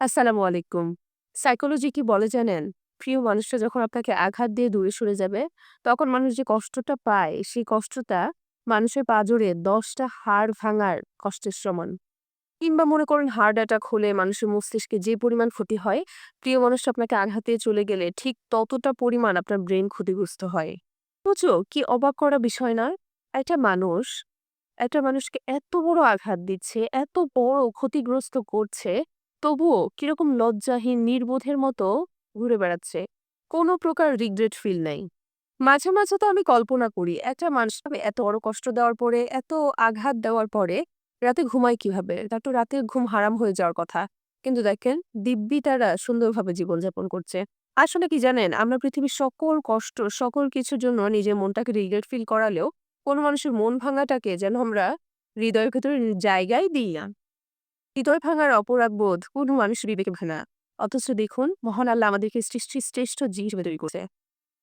আসসালামু আলাইকুম। সাইকোলজি কি বলে জানেন? প্রিয় মানুষটা যখন আপনাকে আঘাত দিয়ে দূরে সরে যাবে, তখন মানুষ যে কষ্টটা পায়, সেই কষ্টটা মানুষের পাঁজরে ১০ টা হাড় ভাঙার কষ্টের সমান। কিংবা মনে করেন হার্ট অ্যাটাক হলে মানুষের মস্তিষ্কে যে পরিমাণ ক্ষতি হয়, প্রিয় মানুষটা আপনাকে আঘাত দিয়ে চলে গেলে ঠিক ততটা পরিমাণ আপনার ব্রেন ক্ষতিগ্রস্ত হয়। অথচ কি অবাক করা বিষয় না? একটা মানুষ একটা মানুষকে এত বড় আঘাত দিচ্ছে, এত বড় ক্ষতিগ্রস্ত করছে, তবুও কীরকম লজ্জাহীন, নির্বোধের মতো ঘুরে বেড়াচ্ছে। কোনো প্রকার রিগ্রেট ফিল নাই। মাঝে, মাঝে তো আমি কল্পনা করি, একটা মানুষকে এত বড় কষ্ট দেওয়ার পরে, এত আঘাত দেওয়ার পরে রাতে ঘুমায় কীভাবে? তার তো রাতে ঘুম হারাম হয়ে যাওয়ার কথা। কিন্তু দেখেন দিব্যি তারা সুন্দরভাবে জীবনযাপন করছে। আসলে কি জানেন? আমরা পৃথিবীর সকল কষ্ট, সকল কিছুর জন্য নিজের মনটাকে রিগ্রেট ফিল করালেও কোনো মানুষের মন ভাঙাটাকে যেন আমরা হৃদয়ের ভেতরে জায়গায় দিই না। হৃদয় ভাঙার অপরাধ বোধ কোনো মানুষ বিবেকে ভাঙে। অথচ দেখুন, মহান আল্লাহ আমাদেরকে সৃষ্টির শ্রেষ্ঠ জিনিস তৈরি করছে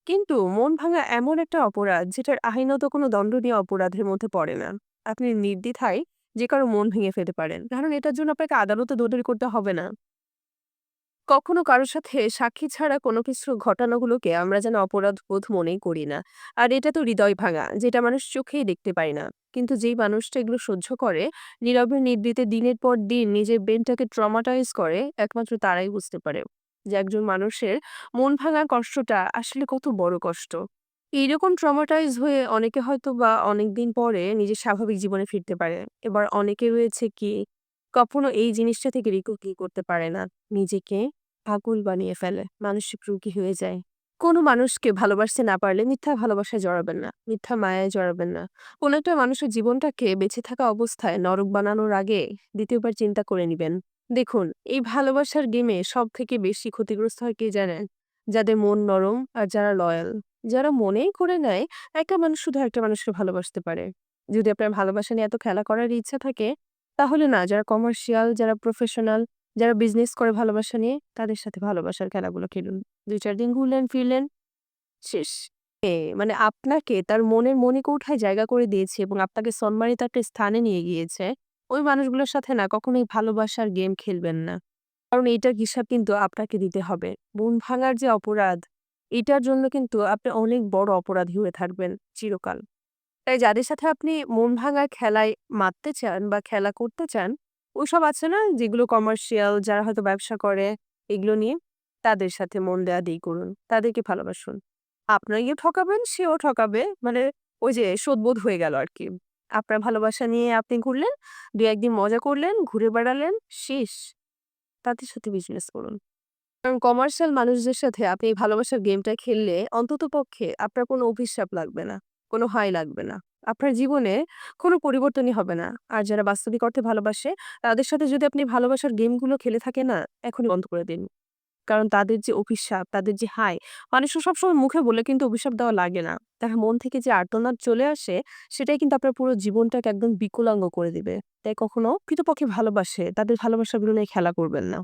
কিন্তু মন ভাঙা এমন একটা অপরাধ, যেটার আইনত কোনো দণ্ডনীয় অপরাধের মধ্যে পড়ে না। আপনি নির্দ্বিধায় যে কারও মন ভেঙে ফেলতে পারেন। কারণ এটার জন্য আপনাকে আদালতে দৌড়ি করতে হবে না। কখনো কারোর সাথে সাক্ষী ছাড়া কোনো কিছু ঘটানোগুলোকে আমরা যেন অপরাধ বোধ মনেই করি না। আর এটা তো হৃদয় ভাঙা, যেটা মানুষ চোখেই দেখতে পায় না। কিন্তু যেই মানুষটা এগুলো সহ্য করে, নীরবে নিভৃতে দিনের পর দিন নিজের ব্রেনটাকে ট্রমাটাইজ করে, একমাত্র তারাই বুঝতে পারে যে একজন মানুষের মন ভাঙা কষ্টটা আসলে কত বড় কষ্ট। এইরকম ট্রমাটাইজ হয়ে অনেকে হয়তোবা অনেকদিন পরে নিজের স্বাভাবিক জীবনে ফিরতে পারে। এবার অনেকে রয়েছে কি কখনো এই জিনিসটা থেকে রিকভারি করতে পারে না। নিজেকে পাগল বানিয়ে ফেলে। মানসিক রুগী হয়ে যায়। কোনো মানুষকে ভালোবাসতে না পারলে মিথ্যা ভালোবাসায় জড়াবেন না। মিথ্যা মায়ায় জড়াবেন না। কোনো একটা মানুষের জীবনটাকে বেঁচে থাকা অবস্থায় নরক বানানোর আগে দ্বিতীয়বার চিন্তা করে নিবেন। দেখুন, এই ভালোবাসার গেমে সব থেকে বেশি ক্ষতিগ্রস্ত হয় কে জানেন? যাদের মন নরম আর যারা লয়াল। যারা মনেই করে নেয় একটা মানুষ শুধু একটা মানুষকে ভালোবাসতে পারে। যদি আপনার ভালোবাসা নিয়ে এত খেলা করার ইচ্ছা থাকে, তাহলে না যারা কমার্শিয়াল, যারা প্রফেশনাল, যারা বিজনেস করে ভালোবাসা নিয়ে, তাদের সাথে ভালোবাসার খেলাগুলো খেলুন। ২-৪ দিন ঘুরলেন, ফিরলেন, শেষ। মানে আপনাকে তার মনের মণিকৌঠায় জায়গা করে দিয়েছে এবং আপনাকে সম্মানিত একটা স্থানে নিয়ে গিয়েছে। ওই মানুষগুলোর সাথে না কখনোই ভালোবাসার গেম খেলবেন না। কারণ এইটার হিসাব কিন্তু আপনাকে দিতে হবে। মন ভাঙার যে অপরাধ, এটার জন্য কিন্তু আপনি অনেক বড় অপরাধী হয়ে থাকবেন চিরকাল। তাই যাদের সাথে আপনি মন ভাঙার খেলায় মাততে চান বা খেলা করতে চান, ওইসব আছে না যেগুলো কমার্শিয়াল, যারা হয়তো ব্যবসা করে এগুলো নিয়ে, তাদের সাথে মন দেয়া দেই করুন। তাদেরকে ভালোবাসুন। আপনাকেও ঠকাবেন, সেও ঠকাবে। মানে ওই যে শোধবোধ হয়ে গেল আর কি আপনার ভালোবাসা নিয়ে আপনি ঘুরলেন, দু একদিন মজা করলেন, ঘুরে বেড়ালেন, শেষ। তাদের সাথে বিজনেস করুন। কারণ কমার্শিয়াল মানুষদের সাথে আপনি ভালোবাসার গেমটা খেললে অন্ততপক্ষে আপনার কোনো অভিশাপ লাগবে না। কোনো হাই লাগবে না। আপনার জীবনে কোনো পরিবর্তনই হবে না। আর যারা বাস্তবিক অর্থে ভালোবাসে, তাদের সাথে যদি আপনি ভালোবাসার গেমগুলো খেলে থাকে না, এখনই বন্ধ করে দিন। কারণ তাদের যে অভিশাপ, তাদের যে হাই, মানুষের সবসময় মুখে বলে কিন্তু অভিশাপ দেওয়া লাগে না। তার মন থেকে যে আর্তনাদ চলে আসে, সেটাই কিন্তু আপনার পুরো জীবনটাকে একদম বিকলাঙ্গ করে দিবে। তাই কখনো প্রকৃতপক্ষে ভালোবাসে, তাদের ভালোবাসাগুলো নিয়ে খেলা করবেন না।